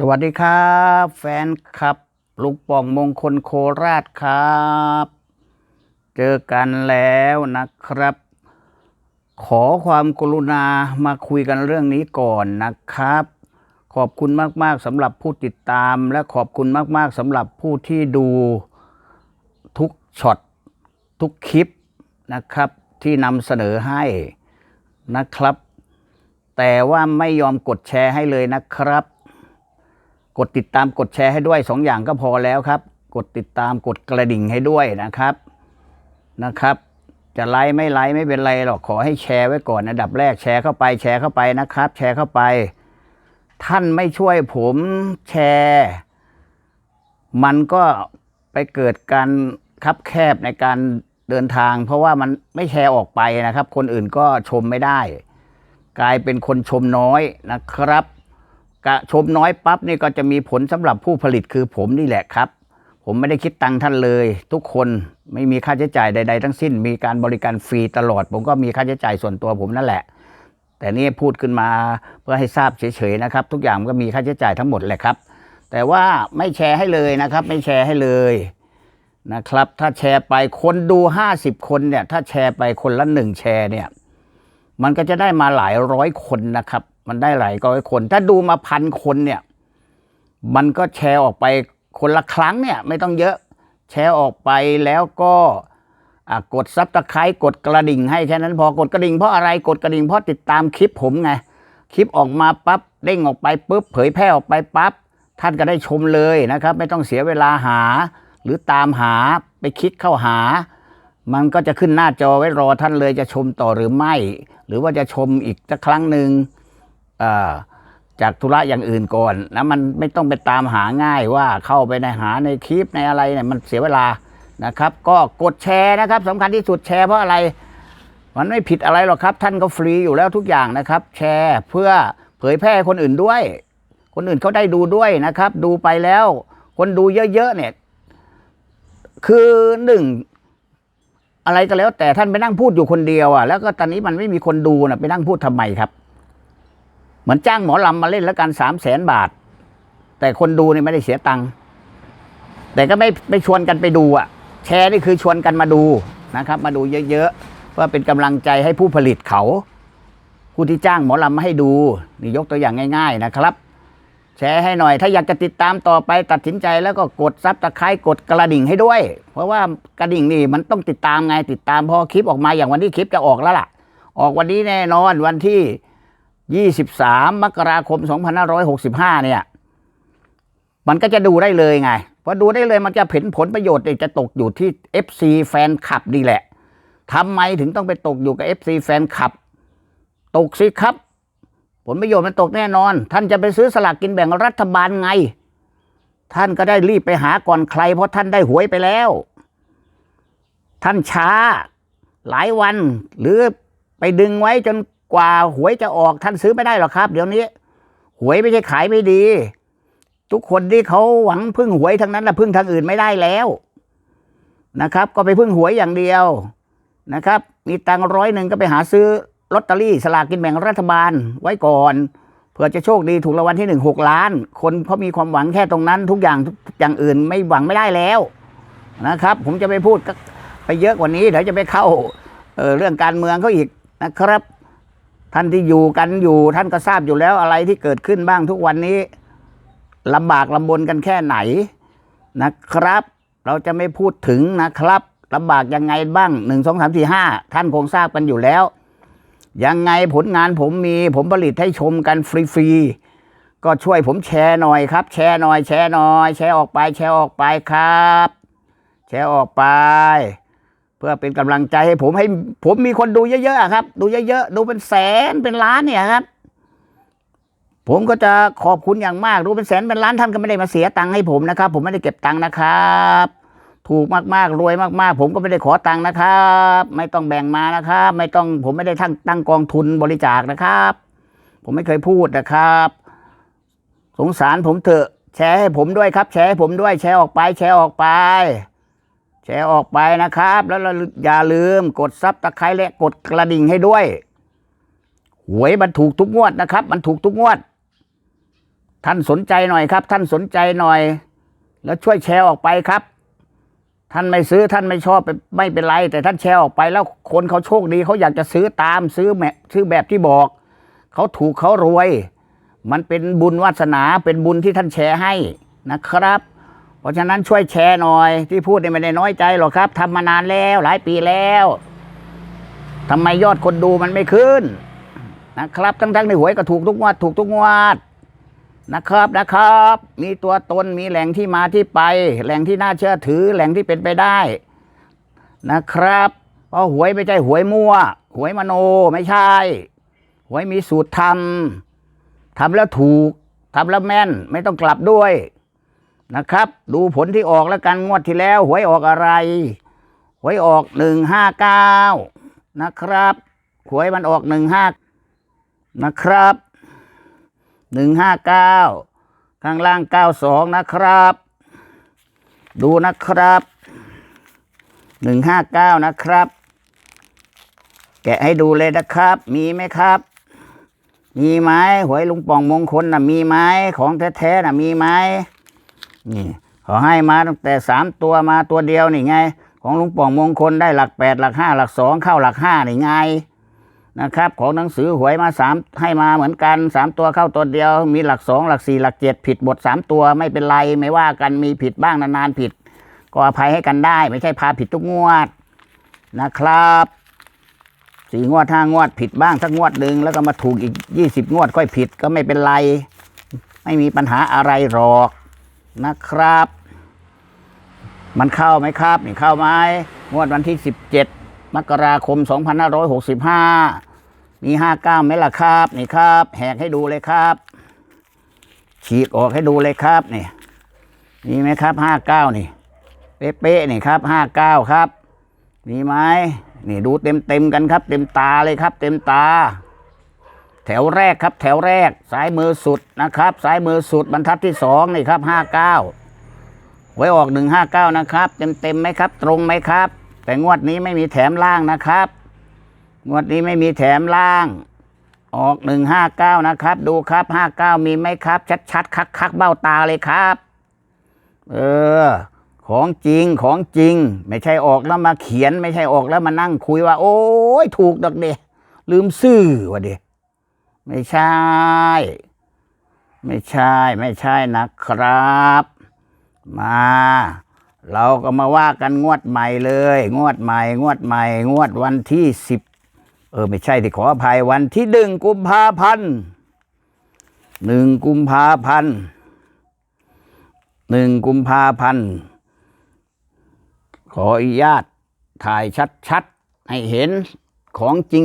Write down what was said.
สวัสดีครับ แฟนคลับ ลุงป่องมงคลโคราชครับ เจอกันแล้วนะครับ ขอความกรุณามาคุยกันเรื่องนี้ก่อนนะครับ ขอบคุณมาก ๆสำหรับผู้ติดตาม และขอบคุณมาก ๆสำหรับผู้ที่ดูทุกช็อตทุกคลิปนะครับ ที่นำเสนอให้นะครับ แต่ว่าไม่ยอมกดแชร์ให้เลยนะครับ กดติดตามกดแชร์ให้ด้วยสองอย่างก็พอแล้วครับ กดติดตามกดกระดิ่งให้ด้วยนะครับนะครับ จะไลค์ไม่ไลค์ไม่เป็นไรหรอกขอให้แชร์ไว้ก่อนอันดับแรกแชร์เข้าไปแชร์เข้าไปนะครับ แชร์เข้าไป ท่านไม่ช่วยผมแชร์ มันก็ไปเกิดการคับแคบในการเดินทาง เพราะว่ามันไม่แชร์ออกไปนะครับ คนอื่นก็ชมไม่ได้ กลายเป็นคนชมน้อยนะครับ กระชมน้อยปั๊บนี่ก็จะมีผลสำหรับผู้ผลิตคือผมนี่แหละครับ ผมไม่ได้คิดตังค์ท่านเลย ทุกคนไม่มีค่าใช้จ่ายใด ๆ ทั้งสิ้น มีการบริการฟรีตลอด ผมก็มีค่าใช้จ่ายส่วนตัวผมนั่นแหละ แต่นี่พูดขึ้นมาเพื่อให้ทราบเฉยๆนะครับ ทุกอย่างมันก็มีค่าใช้จ่ายทั้งหมดแหละครับ แต่ว่าไม่แชร์ให้เลยนะครับ ไม่แชร์ให้เลยนะครับ ถ้าแชร์ไปคนดูห้าสิบคนเนี่ย ถ้าแชร์ไปคนละหนึ่งแชร์เนี่ย มันก็จะได้มาหลายร้อยคนนะครับ มันได้หลายร้อยคน ถ้าดูมาพันคนเนี่ย มันก็แชร์ออกไปคนละครั้งเนี่ย ไม่ต้องเยอะ แชร์ออกไปแล้วก็กดซับตะไคร้กดกระดิ่งให้แค่นั้นพอกดกระดิ่งเพราะอะไรกดกระดิ่งเพราะติดตามคลิปผมไง คลิปออกมาปั๊บเด้งออกไปปุ๊บเผยแพร่ออกไปปั๊บท่านก็ได้ชมเลยนะครับ ไม่ต้องเสียเวลาหา หรือตามหาไปคลิกเข้าหา มันก็จะขึ้นหน้าจอไว้รอท่านเลยจะชมต่อหรือไม่ หรือว่าจะชมอีกสักครั้งหนึ่ง จากธุระอย่างอื่นก่อนนะมันไม่ต้องไปตามหาง่ายว่าเข้าไปในหาในคลิปในอะไรเนี่ยมันเสียเวลานะครับ ก็กดแชร์นะครับสำคัญที่สุดแชร์เพราะอะไร มันไม่ผิดอะไรหรอกครับ ท่านก็ฟรีอยู่แล้วทุกอย่างนะครับ แชร์เพื่อเผยแพร่คนอื่นด้วย คนอื่นเขาได้ดูด้วยนะครับ ดูไปแล้ว คนดูเยอะๆเนี่ย คือหนึ่งอะไรก็แล้วแต่ท่านไปนั่งพูดอยู่คนเดียวอะแล้วก็ตอนนี้มันไม่มีคนดูนะไปนั่งพูดทำไมครับ เหมือนจ้างหมอลำมาเล่นแล้วกันสามแสนบาท แต่คนดูนี่ไม่ได้เสียตังค์แต่ก็ไม่ไม่ชวนกันไปดูอะ แชร์นี่คือชวนกันมาดูนะครับ มาดูเยอะๆเพื่อเป็นกำลังใจให้ผู้ผลิตเขา ผู้ที่จ้างหมอลำมาให้ดูนี่ยกตัวอย่างง่าย ๆ นะครับ แชร์ให้หน่อย ถ้าอยากจะติดตามต่อไปตัดสินใจแล้วก็กดซับตะไคร้กดกระดิ่งให้ด้วย เพราะว่ากระดิ่งนี่มันต้องติดตามไงติดตามพอคลิปออกมาอย่างวันนี้คลิปจะออกแล้วล่ะ ออกวันนี้แน่นอนวันที่ 23 มกราคม 2565 เนี่ย มันก็จะดูได้เลยไงพอดูได้เลยมันจะเห็นผลประโยชน์จะตกอยู่ที่ FC แฟนคลับดีแหละทำไมถึงต้องไปตกอยู่กับ FC แฟนคลับ ตกสิครับ ผลประโยชน์มันตกแน่นอน ท่านจะไปซื้อสลากกินแบ่งรัฐบาลไง ท่านก็ได้รีบไปหาก่อนใคร เพราะท่านได้หวยไปแล้ว ท่านช้า หลายวัน หรือไปดึงไว้จน กว่าหวยจะออกท่านซื้อไม่ได้หรอกครับ เดี๋ยวนี้ หวยไม่ใช่ขายไม่ดี ทุกคนที่เขาหวังพึ่งหวยทั้งนั้นนะพึ่งทางอื่นไม่ได้แล้วนะครับ ก็ไปพึ่งหวยอย่างเดียวนะครับ มีตังค์ร้อยหนึ่งก็ไปหาซื้อลอตเตอรี่สลากกินแบ่งรัฐบาลไว้ก่อนเผื่อจะโชคดีถูกรางวัลที่หนึ่งหกล้าน คนเขามีความหวังแค่ตรงนั้น ทุกอย่างทุกอย่างอื่นไม่หวังไม่ได้แล้วนะครับ ผมจะไปพูดไปเยอะกว่านี้เดี๋ยวจะไปเข้าเออเรื่องการเมืองเขาอีกนะครับ ท่านที่อยู่กันอยู่ท่านก็ทราบอยู่แล้วอะไรที่เกิดขึ้นบ้างทุกวันนี้ลำบากลำบนกันแค่ไหนนะครับ เราจะไม่พูดถึงนะครับลำบากยังไงบ้างหนึ่งสองสามสี่ห้าท่านคงทราบกันอยู่แล้ว ยังไงผลงานผมมีผมผลิตให้ชมกันฟรีๆก็ช่วยผมแชร์หน่อยครับ แชร์หน่อย แชร์หน่อย แชร์ออกไป แชร์ออกไปครับ แชร์ออกไป เพื่อเป็นกำลังใจให้ผมให้ผมมีคนดูเยอะๆครับ ดูเยอะๆดูเป็นแสนเป็นล้านเนี่ยครับ ผมก็จะขอบคุณอย่างมากดูเป็นแสนเป็นล้านท่านก็ไม่ได้มาเสียตังค์ให้ผมนะครับ ผมไม่ได้เก็บตังค์นะครับถูกมากๆรวยมากๆ ผมก็ไม่ได้ขอตังค์นะครับ ไม่ต้องแบ่งมานะครับ ไม่ต้องผมไม่ได้ตั้งตั้งกองทุนบริจาคนะครับ ผมไม่เคยพูดนะครับ สงสารผมเถอะแชร์ให้ผมด้วยครับ แชร์ให้ผมด้วยแชร์ออกไป แชร์ออกไป แชร์ออกไปนะครับ แล้วอย่าลืมกดซับตะไคร้และกดกระดิ่งให้ด้วย หวยมันถูกทุกงวดนะครับ มันถูกทุกงวด ท่านสนใจหน่อยครับ ท่านสนใจหน่อย แล้วช่วยแชร์ออกไปครับ ท่านไม่ซื้อท่านไม่ชอบไม่เป็นไร แต่ท่านแชร์ออกไปแล้วคนเขาโชคดีเขาอยากจะซื้อตามซื้อแมซื้อแบบที่บอกเขาถูกเขารวย มันเป็นบุญวาสนาเป็นบุญที่ท่านแชร์ให้นะครับ ราะฉะนั้นช่วยแชร์หน่อย ที่พูดเนี่ยไม่ได้น้อยใจหรอกครับทำมานานแล้วหลายปีแล้วทำไมยอดคนดูมันไม่ขึ้น นะครับ ทั้งๆในหวยก็ถูกทุกงวดถูกทุกงวดนะครับนะครับ มีตัวตนมีแหล่งที่มาที่ไป แหล่งที่น่าเชื่อถือ แหล่งที่เป็นไปได้ นะครับเพราะหวยไม่ใช่หวยมั่ว หวยมโนไม่ใช่ หวยมีสูตรทำทำแล้วถูกทำแล้วแม่น ไม่ต้องกลับด้วย นะครับ ดูผลที่ออกแล้วกันงวดที่แล้ว หวยออกอะไร หวยออกหนึ่งห้าเก้านะครับ หวยมันออกหนึ่งห้านะครับหนึ่งห้าเก้าข้างล่างเก้าสองนะครับ ดูนะครับหนึ่งห้าเก้านะครับ แกะให้ดูเลยนะครับ มีไหมครับ มีไหมหวยลุงป่องมงคลน่ะมีไหมของแท้ๆน่ะมีไหม นี่ขอให้มาตั้งแต่สามตัวมาตัวเดียวนี่ไง ของลุงป่องมงคลได้หลักแปดหลักห้าหลักสองเข้าหลักห้านี่ไงนะครับ ของหนังสือหวยมาสามให้มาเหมือนกันสามตัวเข้าตัวเดียว มีหลักสองหลักสี่หลักเจ็ดผิดบทสามตัวไม่เป็นไรไม่ว่ากันมีผิดบ้างนานๆผิด ก็อภัยให้กันได้ ไม่ใช่พาผิดทุกงวดนะครับสี่งวดห้างวดผิดบ้างสักงวดหนึ่งแล้วก็มาถูกอีกยี่สิบงวดค่อยผิดก็ไม่เป็นไร ไม่มีปัญหาอะไรหรอก นะครับ มันเข้าไหมครับ นี่เข้าไหมงวดวันที่สิบเจ็ดมกราคมสองพันห้าร้อยหกสิบห้ามีห้าเก้าไหมล่ะครับ นี่ครับ แหกให้ดูเลยครับ ฉีกออกให้ดูเลยครับนี่มีไหมครับห้าเก้านี่เป๊ะๆนี่ครับห้าเก้าครับ มีไหมนี่ดูเต็มเต็มๆกันครับ เต็มตาเลยครับ เต็มตา แถวแรกครับ แถวแรกซ้ายมือสุดนะครับซ้ายมือสุดบรรทัดที่สองนี่ครับห้าเก้าไว้ออกหนึ่งห้าเก้านะครับ เต็มเต็มไหมครับ ตรงไหมครับ แต่งวดนี้ไม่มีแถมล่างนะครับ งวดนี้ไม่มีแถมล่าง ออกหนึ่งห้าเก้านะครับ ดูครับห้าเก้ามีไหมครับ ชัดๆคักๆเบ้าตาเลยครับ เออของจริงของจริง ไม่ใช่ออกแล้วมาเขียน ไม่ใช่ออกแล้วมานั่งคุยว่า โอ้ยถูกดอกเดลืมซื่อวะเด ไม่ใช่ ไม่ใช่ ไม่ใช่นะครับ มา เราก็มาว่ากันงวดใหม่เลย งวดใหม่ งวดใหม่ งวดวันที่สิบเออ ไม่ใช่ที่ขออภัยวันที่หนึ่งกุมภาพันธ์หนึ่งกุมภาพันธ์หนึ่งกุมภาพันธ์ขออนุญาตถ่ายชัดๆ ให้เห็นของจริง